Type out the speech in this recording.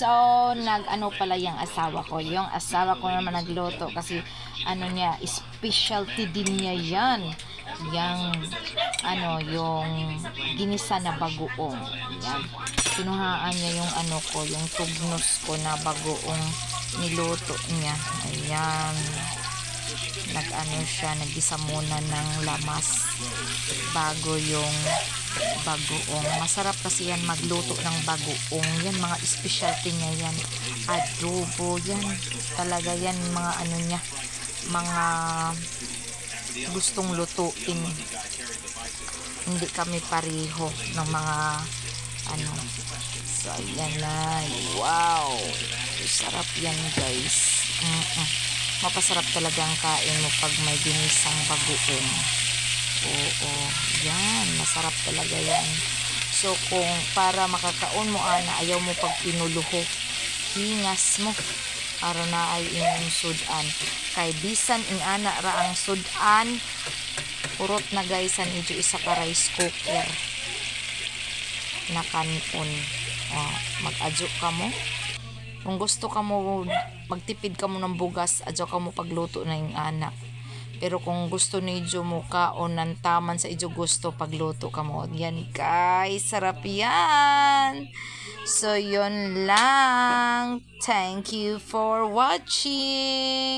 So, nag-ano pala yung asawa ko. Yung asawa ko naman nagluto kasi ano niya, specialty din niya yan. Yang, ano, yung ginisa na bagoong. Yan. Kinuhaan niya yung ano ko, yung tugnos ko na bagoong niluto niya. Ayan. Nag-ano siya, nagisa muna ng lamas bago yung bagoong. Masarap kasi yan magluto ng bagoong. Yan mga specialty niya yan. Adobo yan. Talaga yan mga ano niya. Mga gustong lutuin. Hindi kami pareho ng mga ano. So, ayan na. Wow! Sarap yan guys. Mm-mm. Mapasarap talaga ang kain mo pag may ginisang bagoong. Oo, yan. Masarap talaga yan. So, kung para makakaon mo, ana, ayaw mo pag pinuluho, hingas mo. Para na ay inyong sudan. Kay bisan ing ana ra ang sudan, purot na guys, an idyo isa ka rice cooker na. Oh, mag-adyo ka mo. Kung gusto ka mo, magtipid ka mo ng bugas, adyo ka mo pagluto na yung anak. Pero kung gusto ni Idyo mo ka o nantaman sa Idyo gusto pagluto ka mo. Yan guys, sarap yan. So yun lang. Thank you for watching.